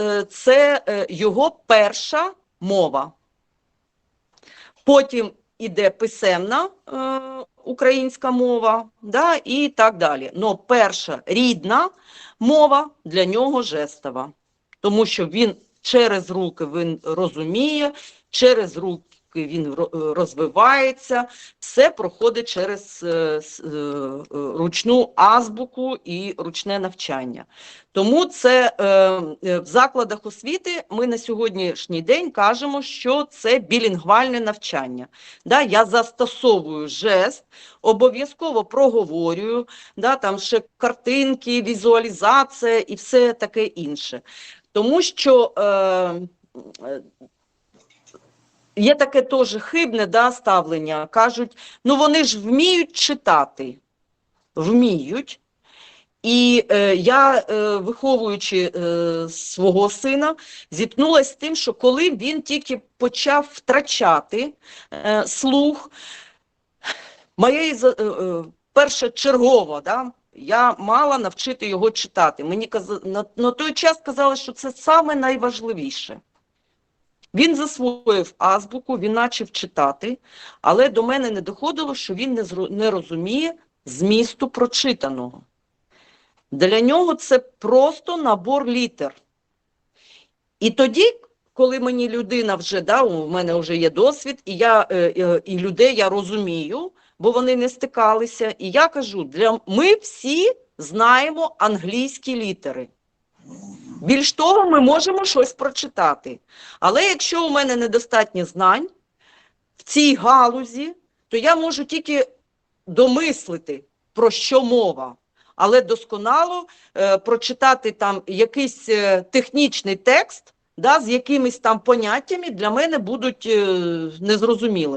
е, це е, його перша мова. Потім іде писемна е, українська мова, да, і так далі. Но перша рідна мова для нього жестова, тому що він через руки він розуміє, через руки він е, розвивається, все проходить через е, е, ручну азбуку і ручне навчання. Тому це в закладах освіти ми на сьогоднішній день кажемо, що це білінгвальне навчання. Да, я застосовую жест, обов'язково проговорюю, да, там ще картинки, візуалізація і все таке інше. Тому що е, є таке теж хибне да, ставлення. Кажуть, ну вони ж вміють читати. Вміють. І е, я, е, виховуючи е, свого сина, зіткнулася з тим, що коли він тільки почав втрачати е, слух, моєї е, е, першочергово, да, я мала навчити його читати. Мені каза- на, на той час казали, що це найважливіше. Він засвоїв азбуку, він почав читати, але до мене не доходило, що він не, не розуміє змісту прочитаного. Для нього це просто набор літер. І тоді, коли мені людина вже, да, у мене вже є досвід, і, я, е, е, і людей я розумію, бо вони не стикалися, і я кажу, для, ми всі знаємо англійські літери. Більш того, ми можемо щось прочитати. Але якщо у мене недостатньо знань в цій галузі, то я можу тільки домислити, про що мова. Але досконало е, прочитати там якийсь е, технічний текст да, з якимись там поняттями для мене будуть е, незрозумілими.